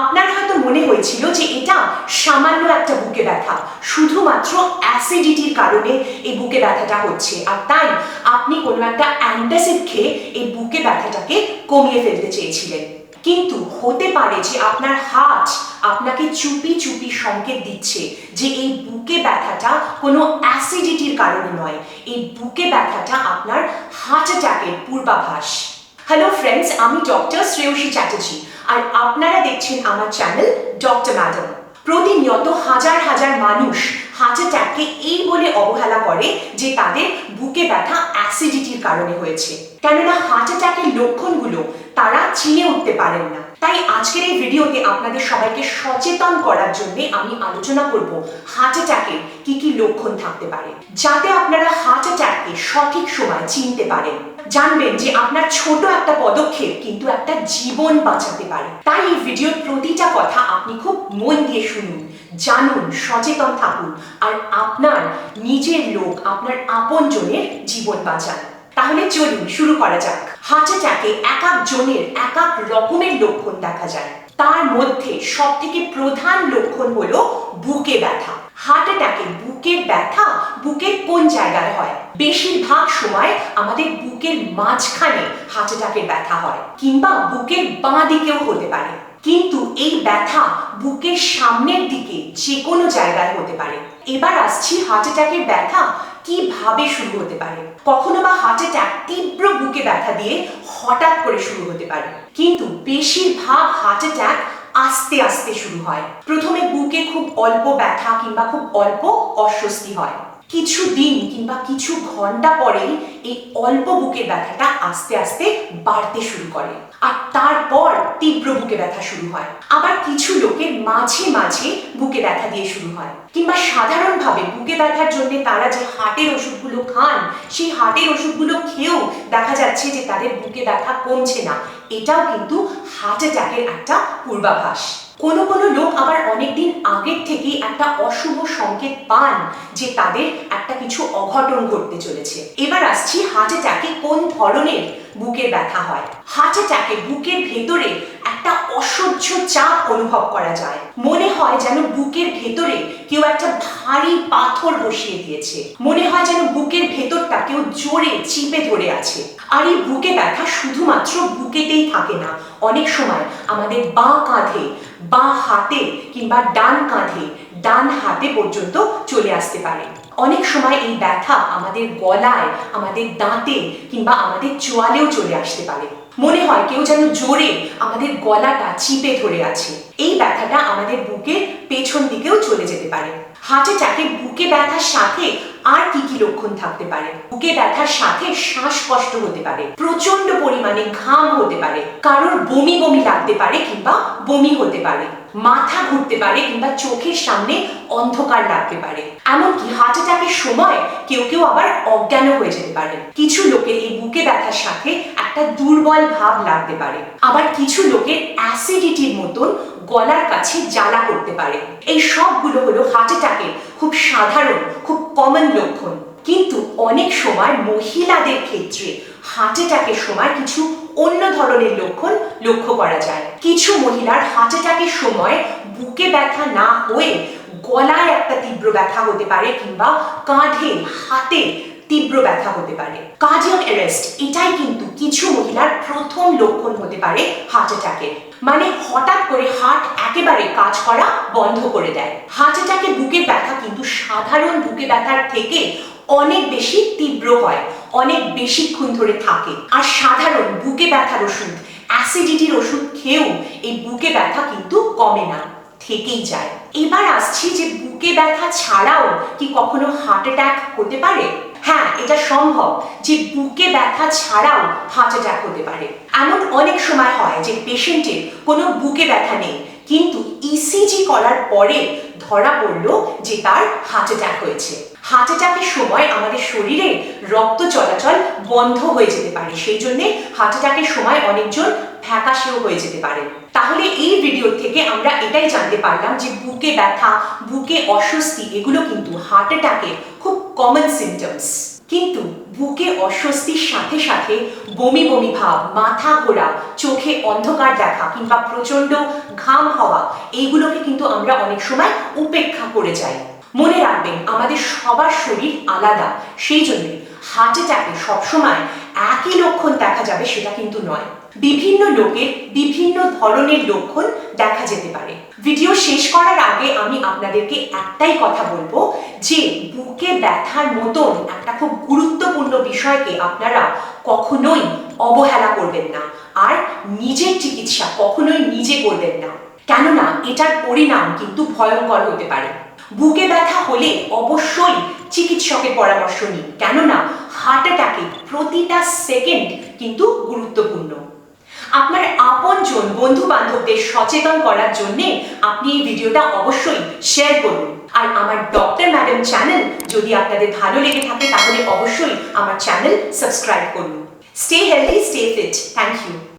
আপনার হয়তো মনে হয়েছিল যে এটা সামান্য একটা বুকে ব্যথা, শুধুমাত্র অ্যাসিডিটির কারণে এই বুকে ব্যথাটা হচ্ছে। আর তাই আপনি কোনো একটা অ্যান্টাসিড খেয়ে এই বুকে ব্যথাটাকে কমিয়ে ফেলতে চেয়েছিলেন। কিন্তু হতে পারে যে আপনার হার্ট আপনাকে চুপি চুপি সংকেত দিচ্ছে যে এই বুকে ব্যথাটা কোনো অ্যাসিডিটির কারণে নয়। এই বুকে ব্যথাটা আপনার হার্ট অ্যাটাকের পূর্বাভাস। হ্যালো ফ্রেন্ডস আমি ডক্টর শ্রেয়সী চ্যাটার্জি আর আপনারা দেখছেন আমার চ্যানেল ডক্টর ম্যাডাম প্রতিনিয়ত হাজার হাজার মানুষ হার্ট অ্যাটাককে এই বলে অবহেলা করে যে তাদের বুকে ব্যথা অ্যাসিডিটির কারণে হয়েছে। কেননা হার্ট অ্যাটাকের লক্ষণগুলো তারা চিনে উঠতে পারেন না। তাই আজকের এই ভিডিওতে আপনাদের সবাইকে সচেতন করার জন্য আমি আলোচনা করব হার্ট অ্যাটাকের কি কি লক্ষণ থাকতে পারে, যাতে আপনারা হার্ট অ্যাটাককে সঠিক সময় চিনতে পারেন। জানবেন যে আপনার ছোট একটা পদক্ষেপ কিন্তু একটা জীবন বাঁচাতে পারে। তাই এই ভিডিওর প্রতিটা কথা আপনি খুব মন দিয়ে শুনুন, জানুন, সচেতন থাকুন আর আপনার নিজের লোক, আপনার আপনজনের জীবন বাঁচান। তাহলে চলুন শুরু করা যাক। হার্ট অ্যাটাকে এক এক জনের এক এক রকমের লক্ষণ দেখা যায়। তার মধ্যে সব থেকে প্রধান লক্ষণ হলো বুকে ব্যথা। হার্ট অ্যাটাকে বুকের ব্যথা বুকের কোন জায়গায় হয়? বেশিরভাগ সময় আমাদের বুকের মাঝখানে হার্ট অ্যাটাকের ব্যথা হয় কিংবা বুকের বাঁ দিকেও হতে পারে। কিন্তু এই ব্যথা বুকের সামনের দিকে যে কোনো জায়গায় হতে পারে। এবার আসছি হার্ট অ্যাটাকের ব্যথা কীভাবে শুরু হতে পারে? কখনো বা হার্ট অ্যাটাক তীব্র বুকে ব্যথা দিয়ে হঠাৎ করে শুরু হতে পারে। কিন্তু বেশিরভাগ হার্ট অ্যাটাক আস্তে আস্তে শুরু হয়। প্রথমে বুকে খুব অল্প ব্যথা কিংবা খুব অল্প অস্বস্তি হয়। কিছু দিন কিংবা কিছু ঘণ্টা পরেই এই অল্প বুকের ব্যথাটা আস্তে আস্তে বাড়তে শুরু করে। আর তারপর তীব্র বুকে ব্যথা শুরু হয়। আবার কিছু লোকের মাঝে মাঝে বুকে ব্যথা দিয়ে শুরু হয়। কিংবা সাধারণভাবে বুকে ব্যথার জন্য তারা যে হার্টের ওষুধগুলো খান, সেই হার্টের ওষুধগুলো খেয়েও দেখা যাচ্ছে যে তাদের বুকে ব্যথা কমছে না। এটাও কিন্তু হার্ট অ্যাটাকের একটা পূর্বাভাস। কোনো কোনো লোক আবার অনেকদিন আগের থেকেই একটা অশুভ সংকেত পান যে তাদের একটা কিছু অঘটন ঘটতে চলেছে। এবার আসছি হার্ট অ্যাটাকে কোন ধরনের বুকের ব্যথা হয়। হার্ট অ্যাটাকে বুকের ভেতরে একটা অসহ্য চাপ অনুভব করা যায়। মনে হয় যেন বুকের ভেতরে কেউ একটা ভারী পাথর বসিয়ে দিয়েছে। মনে হয় যেন বুকের ভেতরটা কেউ জোরে চিপে ধরে আছে। আর এই বুকে ব্যথা শুধুমাত্র বুকেতেই থাকে না, অনেক সময় আমাদের বাঁ কাঁধে, বাঁ হাতে কিংবা ডান কাঁধে, ডান হাতে পর্যন্ত চলে আসতে পারে। অনেক সময় এই ব্যথা আমাদের গলায়, আমাদের দাঁতে কিংবা আমাদের চোয়ালেও চলে আসতে পারে। মনে হয় কেউ যেন জোরে আমাদের গলাটা চিপে ধরে আছে। এই ব্যথাটা আমাদের বুকের পেছন দিকেও চলে যেতে পারে। হার্ট অ্যাটাকে বুকে ব্যথার সাথে আর কি কি লক্ষণ থাকতে পারে? বুকে ব্যথার সাথে শ্বাসকষ্ট হতে পারে প্রচণ্ড পরিমাণে ঘাম হতে পারে, কারোর বমি বমি লাগতে পারে কিংবা বমি হতে পারে, মাথা ঘুরতে পারে কিংবা চোখের সামনে অন্ধকার লাগতে পারে। এমনকি হার্ট অ্যাটাকের সময় কেউ কেউ আবার অজ্ঞানও হয়ে যেতে পারে। কিছু লোকের এই বুকে ব্যথার সাথে একটা দুর্বল ভাব লাগতে পারে। আবার কিছু লোকের অ্যাসিডিটির মতন গলার কাছে জ্বালা করতে পারে। এই সবগুলো হলো হার্ট অ্যাটাকের খুব সাধারণ, খুব কমন লক্ষণ। কিন্তু অনেক সময় মহিলাদের ক্ষেত্রে হার্ট অ্যাটাকের সময় কিছু অন্য ধরনের লক্ষণ লক্ষ্য করা যায়। কিছু মহিলার হার্ট অ্যাটাকের সময় বুকে ব্যথা না হয়ে গলায় একটা তীব্র ব্যথা হতে পারে কিংবা কাঁধে, হাতে তীব্র ব্যথা হতে পারে। কার্ডিয়াক অ্যারেস্ট এটাই কিন্তু কিছু মহিলার প্রথম লক্ষণ হতে পারে হার্ট অ্যাটাকের মানে হঠাৎ করে হার্ট একেবারে কাজ করা বন্ধ করে দেয়। হার্ট অ্যাটাকে বুকের ব্যথা কিন্তু সাধারণ বুকে ব্যথার থেকে অনেক বেশি তীব্র হয়, অনেক বেশিক্ষণ ধরে থাকে। আর সাধারণ বুকে ব্যথার ওষুধ অ্যাসিডিটির ওষুধ খেয়েও এই বুকে ব্যথা কিন্তু কমে না, থেকেই যায়। এবার আসছি যে বুকে ব্যথা ছাড়াও কি কখনো হার্ট অ্যাটাক হতে পারে? হ্যাঁ এটা সম্ভব যে বুকে ব্যথা ছাড়াও হার্ট অ্যাটাক হতে পারে। এমন অনেক সময় হয় যে পেশেন্টের কোনো বুকে ব্যথা নেই, কিন্তু ইসিজি করার পরে ধরা পড়ল যে তার হার্ট অ্যাটাক হয়েছে। হার্ট অ্যাটাকের সময় আমাদের শরীরে রক্ত চলাচল বন্ধ হয়ে যেতে পারে, সেই জন্য হার্ট অ্যাটাকের সময় অনেকজন ফ্যাকাশেও হয়ে যেতে পারে। তাহলে এই ভিডিও থেকে আমরা এটাই জানতে পারলাম যে বুকে ব্যথা, বুকে অস্বস্তি, এগুলো কিন্তু হার্ট অ্যাটাকের খুব কমন সিমটমস কিন্তু বুকে অস্বস্তির সাথে সাথে বমি বমি ভাব, মাথা ঘোরা, চোখে অন্ধকার দেখা কিংবা প্রচণ্ড ঘাম হওয়া, এইগুলোকে কিন্তু আমরা অনেক সময় উপেক্ষা করে যাই। মনে রাখবেন, আমাদের সবার শরীর আলাদা। সেই জন্য হার্ট অ্যাটাকে সবসময় একই লক্ষণ দেখা যাবে সেটা কিন্তু নয়। বিভিন্ন লোকের, বিভিন্ন ধরনের লক্ষণ দেখা যেতে পারে। ভিডিও শেষ করার আগে আমি আপনাদেরকে একটাই কথা বলব যে, বুকে ব্যথার মতন একটা খুব গুরুত্বপূর্ণ বিষয়কে আপনারা কখনোই অবহেলা করবেন না। আর নিজের চিকিৎসা কখনোই নিজে করবেন না। কেননা, এটার পরিণাম কিন্তু ভয়ঙ্কর হতে পারে। বুকে ব্যথা হলে অবশ্যই চিকিৎসকের পরামর্শ নিন। কেননা, হার্ট অ্যাটাকে প্রতিটা সেকেন্ড কিন্তু গুরুত্বপূর্ণ। আপনার আপনজন বন্ধু বান্ধবদের সচেতন করার জন্য আপনি এই ভিডিওটা অবশ্যই শেয়ার করুন। আর আমার ডক্টর ম্যাডাম চ্যানেল যদি আপনাদের ভালো লেগে থাকে, তাহলে অবশ্যই আমার চ্যানেল সাবস্ক্রাইব করুন। Stay healthy stay fit thank you